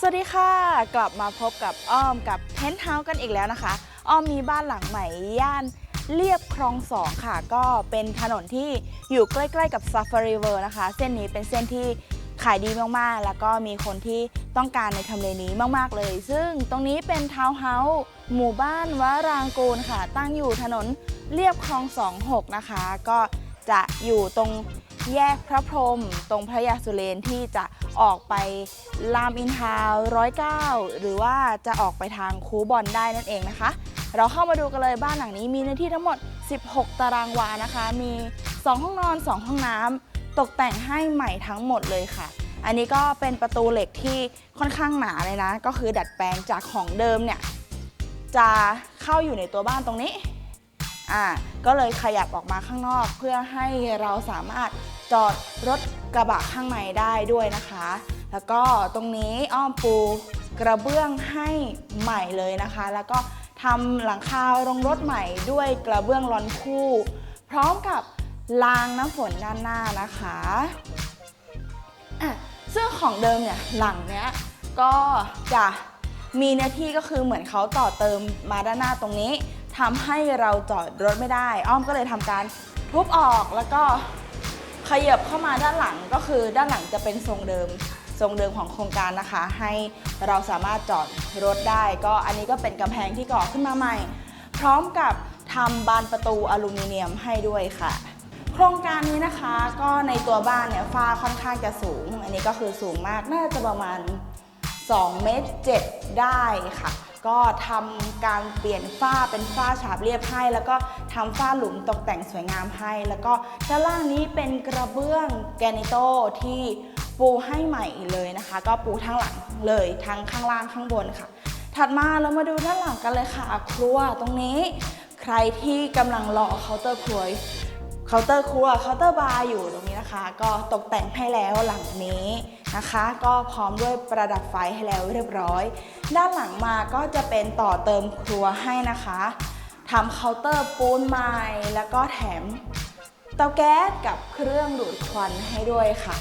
สวัสดีค่ะ กลับมาพบกับอ้อมกับเพนท์เฮาส์กันอีกแล้วนะคะ อ้อมมีบ้านหลังใหม่ย่านเรียบคลองสองค่ะ ก็เป็นถนนที่อยู่ใกล้ๆกับ Safari World นะคะ เส้นนี้เป็นเส้นที่ขายดีมากๆ แล้วก็มีคนที่ต้องการในทำเลนี้มากๆเลย ซึ่งตรงนี้เป็นทาวน์เฮาส์หมู่บ้านวารางกูลค่ะ ตั้งอยู่ถนนเรียบคลองสองหกนะคะ ก็จะอยู่ตรงแยกพระพรหมตรงพระยาสุเรนที่จะ ออกไปรามอินทราร้อยเก้าหรือว่าจะออกไปทางคูบอลได้นั่นเองนะคะ เราเข้ามาดูกันเลยบ้านหลังนี้มีเนื้อที่ทั้งหมด 16 ตารางวานะคะ มี 2 ห้องนอน 2 ห้องน้ำตกแต่งให้ใหม่ทั้งหมดเลยค่ะ อันนี้ก็เป็นประตูเหล็กที่ค่อนข้างหนาเลยนะ ก็คือดัดแปลงจากของเดิมเนี่ยจะเข้าอยู่ในตัวบ้านตรงนี้อ่าก็เลยขยับออกมาข้างนอกเพื่อให้เราสามารถ จอดรถกระบะข้างในได้ด้วยนะคะ แล้วก็ตรงนี้อ้อมปูกระเบื้องให้ใหม่เลยนะคะ แล้วก็ทำหลังคาโรงรถใหม่ด้วยกระเบื้องลอนคู่ พร้อมกับรางน้ำฝนด้านหน้านะคะะซึ่งของเดิมเนี่ยหลังเนี้ยก็จะมีเนื้อที่ก็คือเหมือนเขาต่อเติมมาด้านหน้าตรงนี้ทำให้เราจอดรถไม่ได้ อ้อมก็เลยทำการทุบออกแล้วก็ ขยับเข้ามาด้านหลังก็คือด้านหลังจะเป็นทรงเดิมทรงเดิมของโครงการนะคะ ให้เราสามารถจอดรถได้ ก็อันนี้ก็เป็นกำแพงที่ก่อขึ้นมาใหม่ พร้อมกับทำบานประตูอลูมิเนียมให้ด้วยค่ะ โครงการนี้นะคะก็ในตัวบ้านเนี่ยฝ้าค่อนข้างจะสูง อันนี้ก็คือสูงมากน่าจะประมาณ2เมตร7ได้ค่ะ ก็ทำการเปลี่ยนฝ้าเป็นฝ้าฉาบเรียบให้ แล้วก็ทำฝ้าหลุมตกแต่งสวยงามให้ แล้วก็ด้านล่างนี้เป็นกระเบื้องแกนิโตที่ปูให้ใหม่เลยนะคะ ก็ปูทั้งหลังเลยทั้งข้างล่างข้างบนค่ะ ถัดมาเรามาดูด้านหลังกันเลยค่ะครัวตรงนี้ ใครที่กำลังรอเคาน์เตอร์ครัวเคาน์เตอร์ครัวเคาน์เตอร์บาร์อยู่ตรง นะคะ ก็ตกแต่งให้แล้วหลังนี้นะคะ ก็พร้อมด้วยประดับไฟให้แล้วเรียบร้อย ด้านหลังมาก็จะเป็นต่อเติมครัวให้นะคะทำเคาน์เตอร์ปูนไม้แล้วก็แถมเตาแก๊สกับเครื่องดูดควันให้ด้วยค่ะ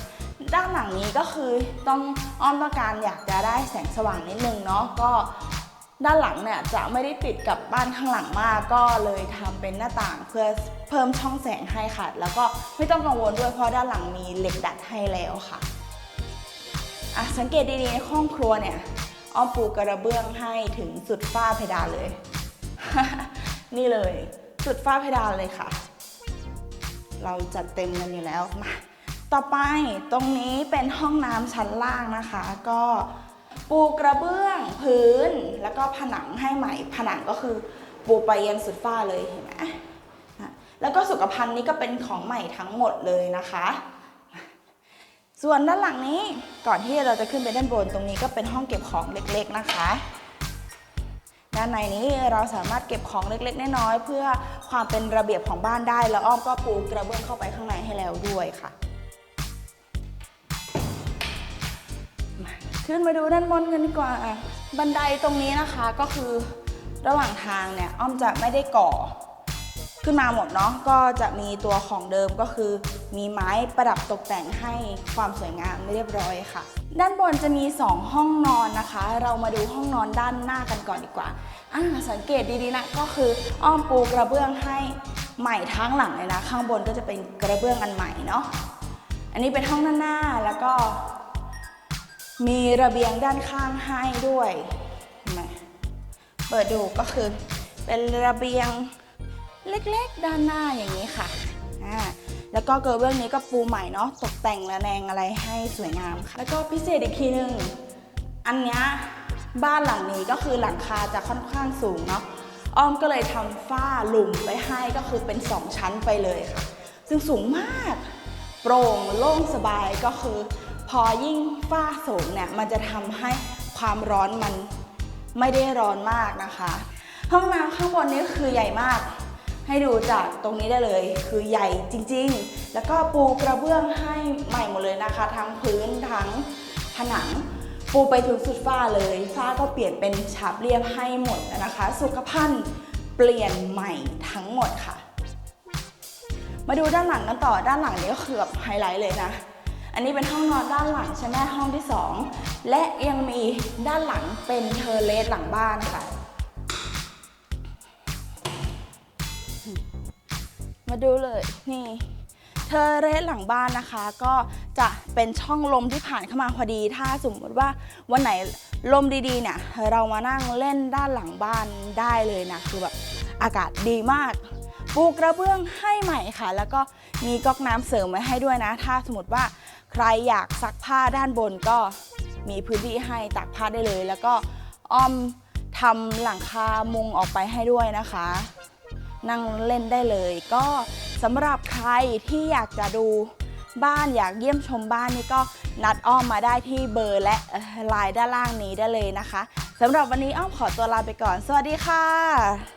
ด้านหลังนี้ก็คือต้องอ้อมต้องการอยากจะได้แสงสว่างนิดนึงเนาะก็ ด้านหลังเนี่ยจะไม่ได้ติดกับบ้านข้างหลังมาก ก็เลยทำเป็นหน้าต่างเพื่อเพิ่มช่องแสงให้ค่ะ แล้วก็ไม่ต้องกังวลด้วยเพราะด้านหลังมีเหล็กดัดให้แล้วค่ะอะสังเกตดีๆในห้องครัวเนี่ยอ้อมปูกระเบื้องให้ถึงสุดฝ้าเพดานเลย นี่เลยสุดฝ้าเพดานเลยค่ะ เราจัดเต็มกันอยู่แล้วมาต่อไปตรงนี้เป็นห้องน้ำชั้นล่างนะคะ ก็ ปูกระเบื้องพื้นแล้วก็ผนังให้ใหม่ ผนังก็คือปูไปยันสุดฝ้าเลยเห็นไหมแล้วก็สุขภัณฑ์นี้ก็เป็นของใหม่ทั้งหมดเลยนะคะ ส่วนด้านหลังนี้ก่อนที่เราจะขึ้นไปด้านบนตรงนี้ก็เป็นห้องเก็บของเล็กๆนะคะด้านในนี้เราสามารถเก็บของเล็กๆน้อยๆเพื่อความเป็นระเบียบของบ้านได้แล้วอ้อมก็ปูกระเบื้องเข้าไปข้างในให้แล้วด้วยค่ะ ขึ้นมาดูด้านบนกันดีกว่า บันไดตรงนี้นะคะก็คือระหว่างทางเนี่ยอ้อมจะไม่ได้ก่อ ขึ้นมาหมดเนาะก็จะมีตัวของเดิมก็คือ มีไม้ประดับตกแต่งให้ความสวยงามเรียบร้อยค่ะ ด้านบนจะมี 2 ห้องนอนนะคะ เรามาดูห้องนอนด้านหน้ากันก่อนดีกว่าอ่าสังเกตดีๆนะก็คืออ้อมปูกระเบื้องให้ใหม่ทั้งหลังเลยนะ ข้างบนก็จะเป็นกระเบื้องอันใหม่เนาะอันนี้เป็นห้องด้านหน้าแล้วก็ มีระเบียงด้านข้างให้ด้วยเห็นไหมเปิดดูก็คือเป็นระเบียงเล็กๆด้านหน้าอย่างนี้ค่ะอ่าแล้วก็เกระเบื้องนี้ก็ปูใหม่เนาะตกแต่งระแนงอะไรให้สวยงามค่ะ แล้วก็พิเศษอีกทีหนึ่งอันนี้บ้านหลังนี้ก็คือหลังคาจะค่อนข้างสูงเนาะอ้อมก็เลยทำฝ้าหลุมไปให้ก็คือเป็น 2 ชั้นไปเลยค่ะ ซึ่งสูงมาก โปร่งโล่งสบายก็คือ พอยิ่งฝ้าสูงเนี่ยมันจะทำให้ความร้อนมันไม่ได้ร้อนมากนะคะ ห้องน้ำข้างบนนี้คือใหญ่มาก ให้ดูจากตรงนี้ได้เลย คือใหญ่จริง ๆ แล้วก็ปูกระเบื้องให้ใหม่หมดเลยนะคะ ทั้งพื้นทั้งผนังปูไปถึงสุดฝ้าเลยฝ้าก็เปลี่ยนเป็นฉาบเรียบให้หมดนะคะ สุขภัณฑ์เปลี่ยนใหม่ทั้งหมดค่ะ มาดูด้านหลังกันต่อด้านหลังนี้ก็คือแบบไฮไลท์เลยนะ อันนี้เป็นห้องนอนด้านหลังใช่ไหมห้องที่สองและยังมีด้านหลังเป็นเทอร์เลสหลังบ้านค่ะ มาดูเลยนี่เทอร์เรสหลังบ้านนะคะ ก็จะเป็นช่องลมที่ผ่านเข้ามาพอดี ถ้าสมมติว่าวันไหนลมดีๆเนี่ยเรามานั่งเล่นด้านหลังบ้านได้เลยนะคือแบบอากาศดีมากปูกระเบื้องให้ใหม่ค่ะ แล้วก็มีก๊อกน้ำเสริมไว้ให้ด้วยนะ ถ้าสมมติว่า ใครอยากซักผ้าด้านบนก็มีพื้นที่ให้ตากผ้าได้เลย แล้วก็อ้อมทำหลังคามุงออกไปให้ด้วยนะคะ นั่งเล่นได้เลย ก็สำหรับใครที่อยากจะดูบ้านอยากเยี่ยมชมบ้านนี่ก็นัดอ้อมมาได้ที่เบอร์และไลน์ด้านล่างนี้ได้เลยนะคะสำหรับวันนี้อ้อมขอตัวลาไปก่อน สวัสดีค่ะ